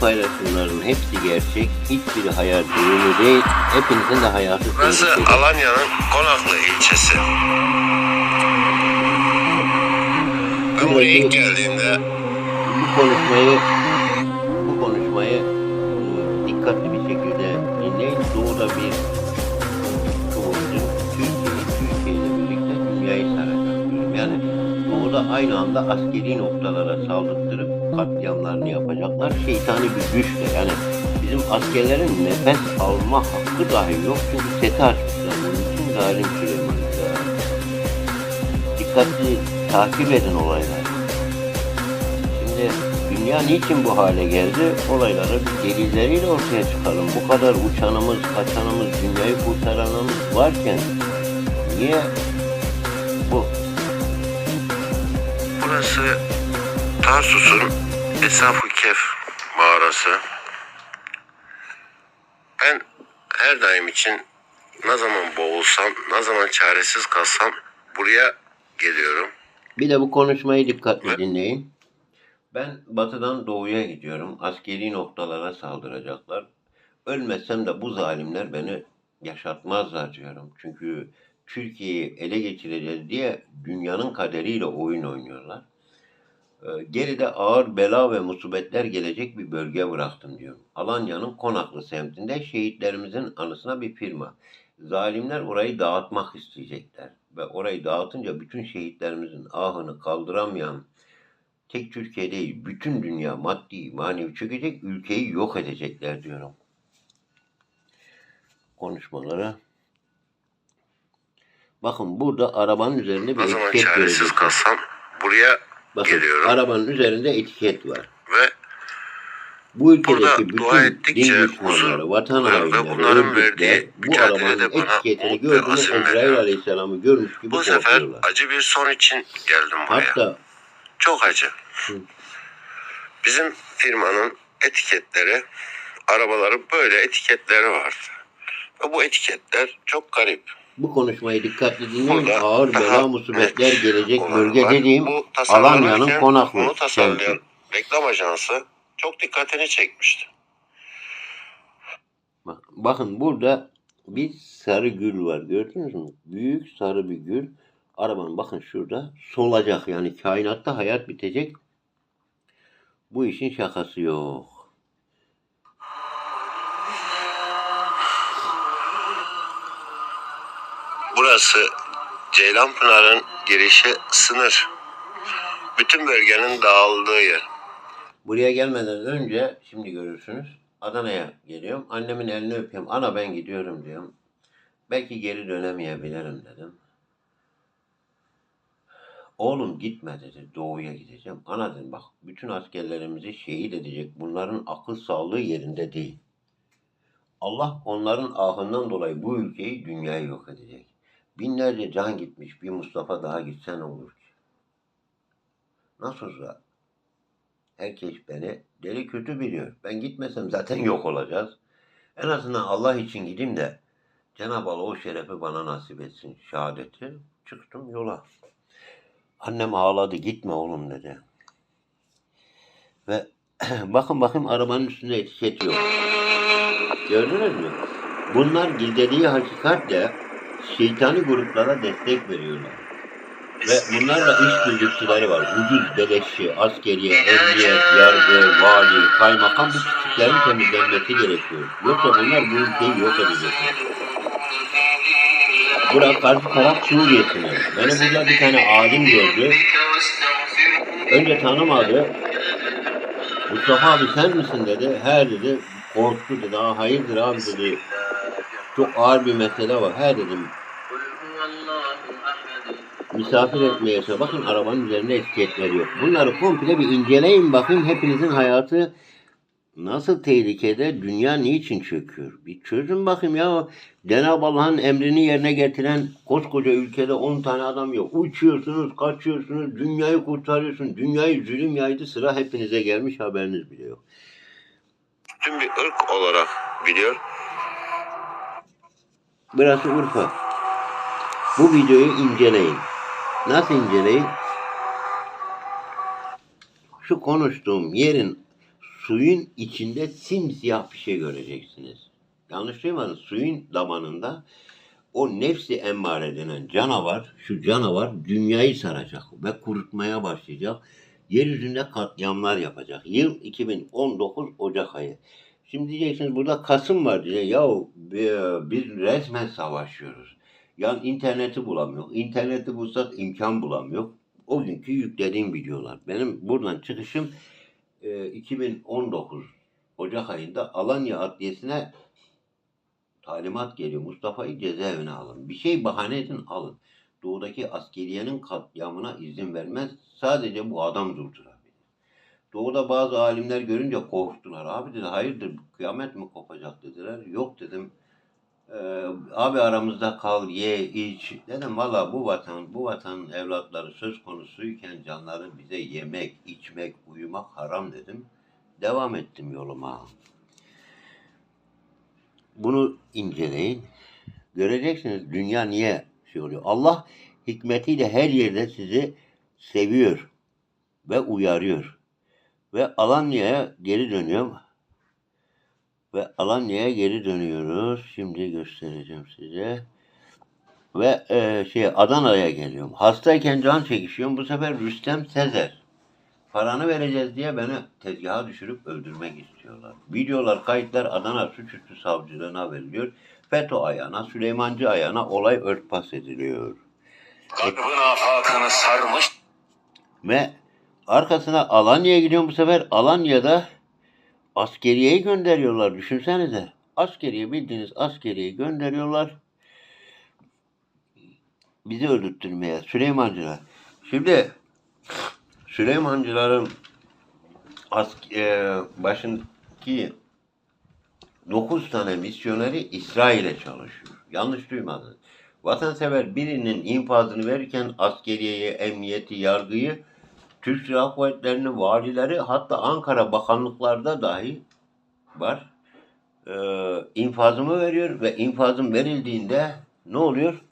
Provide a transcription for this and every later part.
Paylaşımların hepsi gerçek, hiçbiri hayal ürünü değil. Hepinizin de hayatı Burası. Alanya'nın Konaklı ilçesi. Ben buraya ilk geldiğimde Bu konuşmayı bu konuşmayı e, dikkatli bir şekilde dinleyin. Doğuda bir kıvılcım Türkiye'yi Türkiye ile birlikte dünyayı saracak. Yani doğuda aynı anda askeri noktalara saldırtırıp katliamlarını yapacaklar. Şeytani bir güçle yani bizim askerlerin nefes alma hakkı dahi yok. Çünkü seti açmışlar. Bunun için zalim Süleyman. Dikkatli takip edin olayları. Şimdi dünya niçin bu hale geldi? Olayları delilleriyle ortaya çıkalım. Bu kadar uçanımız, kaçanımız, dünyayı kurtaranımız varken niye bu? burası Tarsus'un Eshab-ı Kehf mağarası. Ben her daim için ne zaman boğulsam, ne zaman çaresiz kalsam buraya geliyorum. Bir de bu konuşmayı dikkatli dinleyin. Ben batıdan doğuya gidiyorum. Askeri noktalara saldıracaklar. Ölmezsem de bu zalimler beni yaşatmazlar diyorum. Çünkü Türkiye'yi ele geçireceğiz diye dünyanın kaderiyle oyun oynuyorlar. Ee, Geride ağır bela ve musibetler gelecek bir bölge bıraktım diyorum. Alanya'nın Konaklı semtinde şehitlerimizin anısına bir firma. Zalimler orayı dağıtmak isteyecekler. Ve orayı dağıtınca bütün şehitlerimizin ahını kaldıramayan tek Türkiye değil, bütün dünya maddi, manevi çökecek, ülkeyi yok edecekler diyorum. Konuşmalara. Bakın burada arabanın üzerinde bir Ne zaman etiket çaresiz kalsam buraya Bakın geliyorum. arabanın üzerinde etiket var. ve Bu ülkedeki bütün din düşmanları, vatan hainleri, örgütler bu arabanın etiketini gördüğünde Ezrail. Aleyhisselam'ı görmüş gibi bu sefer korkuyorlar. acı bir son için geldim buraya. Hatta Çok acı. Bizim firmanın etiketleri, arabaların böyle etiketleri vardı. Ve bu etiketler çok garip. Bu konuşmayı dikkatli dinleyin. Burada Ağır bela musibetler gelecek bölge var. dediğim Alanya'nın Konaklı Bunu tasarlayan semti. reklam ajansı çok dikkatini çekmişti. Bak- Bakın burada bir sarı gül var. Gördünüz mü? Büyük sarı bir gül. Arabanın bakın şurada solacak. Yani kainatta hayat bitecek. Bu işin şakası yok. Burası Ceylanpınar'ın girişi sınır. Bütün bölgenin dağıldığı yer. Buraya gelmeden önce şimdi görürsünüz. Adana'ya geliyorum. Annemin elini öpüyorum. Ana ben gidiyorum diyorum. Belki geri dönemeyebilirim dedim. Oğlum gitme dedi. Doğuya gideceğim. Ana dedim bak bütün askerlerimizi şehit edecek. Bunların akıl sağlığı yerinde değil. Allah onların ahından dolayı bu ülkeyi dünyayı yok edecek. Binlerce can gitmiş. Bir Mustafa daha gitse ne olur ki? Nasıl Herkes beni deli kötü biliyor. Ben gitmesem zaten yok olacağız. En azından Allah için gideyim de Cenab-ı Allah o şerefi bana nasip etsin. Şehadeti. Çıktım yola. Annem ağladı gitme oğlum dedi. Ve bakın bakın arabanın üstünde etiket yok. Gördünüz mü? Bunlar gizlediği hakikatle şeytani gruplara destek veriyorlar. Ve bunlarla işbirlikçileri var. Ucuz beleşçi, askeriye, emniyet, yargı, vali, kaymakam bu küçüklerin temizlenmesi gerekiyor. Yoksa bunlar bu ülkeyi yok edecekler. Bura karşı taraf Suriye sınırı. Beni burada bir tane alim gördü. Önce tanımadı. Mustafa abi sen misin dedi. He dedi. Korktu dedi. Aa, hayırdır abi dedi. Çok ağır bir mesele var. He dedim. misafir etmeye çalışıyor. Bakın arabanın üzerinde etiketleri yok. Bunları komple bir inceleyin bakın hepinizin hayatı nasıl tehlikede, dünya niçin çöküyor? Bir çözün bakayım ya. Cenab-ı Allah'ın emrini yerine getiren koskoca ülkede 10 tane adam yok. Uçuyorsunuz, kaçıyorsunuz, dünyayı kurtarıyorsun. Dünyayı zulüm yaydı sıra hepinize gelmiş haberiniz bile yok. Tüm bir ırk olarak biliyor. Burası Urfa. Bu videoyu inceleyin. Nasıl inceleyin? Şu konuştuğum yerin suyun içinde simsiyah bir şey göreceksiniz. Yanlış duymadınız. Suyun damanında o nefsi emmare denen canavar, şu canavar dünyayı saracak ve kurutmaya başlayacak. Yeryüzünde katliamlar yapacak. Yıl 2019 Ocak ayı. Şimdi diyeceksiniz burada Kasım var diye. Yahu bi- biz resmen savaşıyoruz. Yani interneti bulamıyor. İnterneti bulsak imkan bulamıyor. O günkü yüklediğim videolar. Benim buradan çıkışım e, 2019 Ocak ayında Alanya Adliyesi'ne talimat geliyor. Mustafa'yı cezaevine alın. Bir şey bahane edin alın. Doğudaki askeriyenin katliamına izin vermez. Sadece bu adam durdurabilir. Doğuda bazı alimler görünce korktular. Abi dedi hayırdır kıyamet mi kopacak dediler. Yok dedim. "Ee, abi aramızda kal, ye, iç. Dedim valla bu vatan, bu vatanın evlatları söz konusuyken canları bize yemek, içmek, uyumak haram dedim. Devam ettim yoluma. Bunu inceleyin. Göreceksiniz dünya niye şey oluyor. Allah hikmetiyle her yerde sizi seviyor ve uyarıyor. Ve Alanya'ya geri dönüyorum. Ve Alanya'ya geri dönüyoruz. Şimdi göstereceğim size. Ve e, şey Adana'ya geliyorum. Hastayken can çekişiyorum. Bu sefer Rüstem Sezer. Paranı vereceğiz diye beni tezgaha düşürüp öldürmek istiyorlar. Videolar, kayıtlar Adana Suçüstü Savcılığına veriliyor. FETÖ ayağına, Süleymancı ayağına olay örtbas ediliyor. Garbın afakını sarmış Ve arkasına Alanya'ya gidiyorum bu sefer. Alanya'da askeriyeyi gönderiyorlar. Düşünsenize. Askeriye bildiğiniz askeriyeyi gönderiyorlar. Bizi öldürtmeye. Süleymancılar. Şimdi Süleymancıların ask e, başındaki 9 tane misyoneri İsrail'e çalışıyor. Yanlış duymadınız. Vatansever birinin infazını verirken askeriyeye, emniyeti, yargıyı, Türk Silahlı Kuvvetleri'nin valileri hatta Ankara bakanlıklarda dahi var. Ee, infazımı veriyor ve infazım verildiğinde ne oluyor?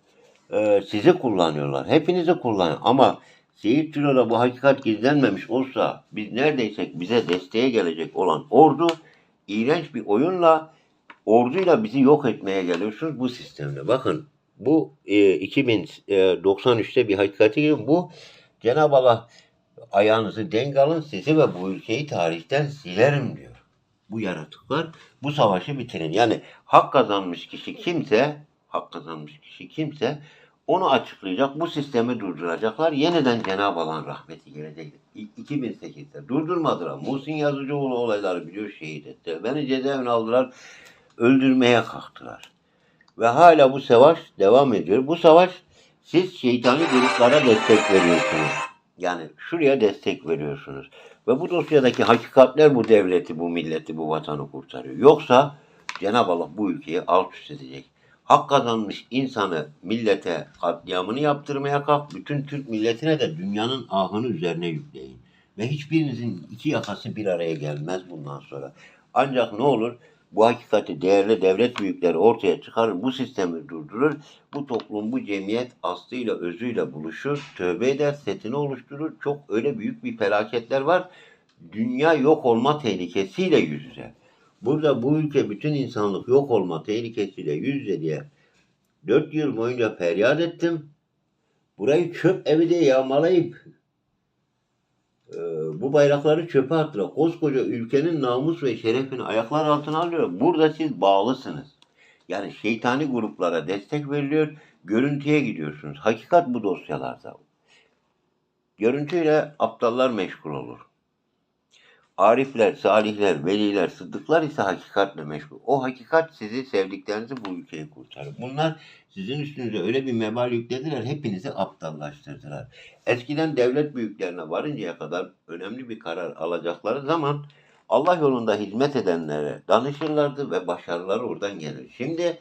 Ee, sizi kullanıyorlar. Hepinizi kullanıyor. Ama Seyit Ciro'da bu hakikat gizlenmemiş olsa biz neredeysek bize desteğe gelecek olan ordu iğrenç bir oyunla orduyla bizi yok etmeye geliyorsunuz bu sistemle. Bakın bu e, 2093'te bir hakikati bu Cenab-ı Allah ayağınızı denk alın sizi ve bu ülkeyi tarihten silerim diyor. Bu yaratıklar bu savaşı bitirin. Yani hak kazanmış kişi kimse hak kazanmış kişi kimse onu açıklayacak, bu sistemi durduracaklar. Yeniden Cenab-ı Allah'ın rahmeti gelecek. İ- 2008'de durdurmadılar. Muhsin Yazıcıoğlu olayları biliyor şehit etti. Beni cezaevine aldılar, öldürmeye kalktılar. Ve hala bu savaş devam ediyor. Bu savaş siz şeytani gruplara destek veriyorsunuz. Yani şuraya destek veriyorsunuz. Ve bu dosyadaki hakikatler bu devleti, bu milleti, bu vatanı kurtarıyor. Yoksa Cenab-ı Allah bu ülkeyi alt üst edecek. Hak kazanmış insanı millete katliamını yaptırmaya kalk. Bütün Türk milletine de dünyanın ahını üzerine yükleyin. Ve hiçbirinizin iki yakası bir araya gelmez bundan sonra. Ancak ne olur? Bu hakikati değerli devlet büyükleri ortaya çıkarır, bu sistemi durdurur. Bu toplum, bu cemiyet aslıyla, özüyle buluşur, tövbe eder, setini oluşturur. Çok öyle büyük bir felaketler var. Dünya yok olma tehlikesiyle yüz yüze. Burada bu ülke bütün insanlık yok olma tehlikesiyle yüz yüze diye dört yıl boyunca feryat ettim. Burayı çöp evi de yağmalayıp e, bu bayrakları çöpe attılar. Koskoca ülkenin namus ve şerefini ayaklar altına alıyor. Burada siz bağlısınız. Yani şeytani gruplara destek veriliyor. Görüntüye gidiyorsunuz. Hakikat bu dosyalarda. Görüntüyle aptallar meşgul olur. Arifler, salihler, veliler, sıddıklar ise hakikatle meşgul. O hakikat sizi sevdiklerinizi bu ülkeyi kurtarır. Bunlar sizin üstünüze öyle bir mebal yüklediler, hepinizi aptallaştırdılar. Eskiden devlet büyüklerine varıncaya kadar önemli bir karar alacakları zaman Allah yolunda hizmet edenlere danışırlardı ve başarıları oradan gelir. Şimdi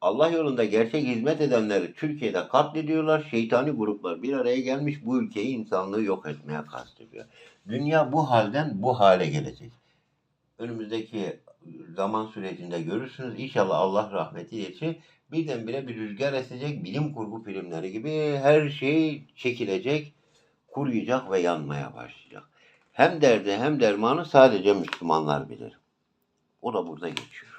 Allah yolunda gerçek hizmet edenleri Türkiye'de katlediyorlar. Şeytani gruplar bir araya gelmiş bu ülkeyi insanlığı yok etmeye kastediyor. Dünya bu halden bu hale gelecek. Önümüzdeki zaman sürecinde görürsünüz. İnşallah Allah rahmeti için birdenbire bir rüzgar esecek. Bilim kurgu filmleri gibi her şey çekilecek, kuruyacak ve yanmaya başlayacak. Hem derdi hem dermanı sadece Müslümanlar bilir. O da burada geçiyor.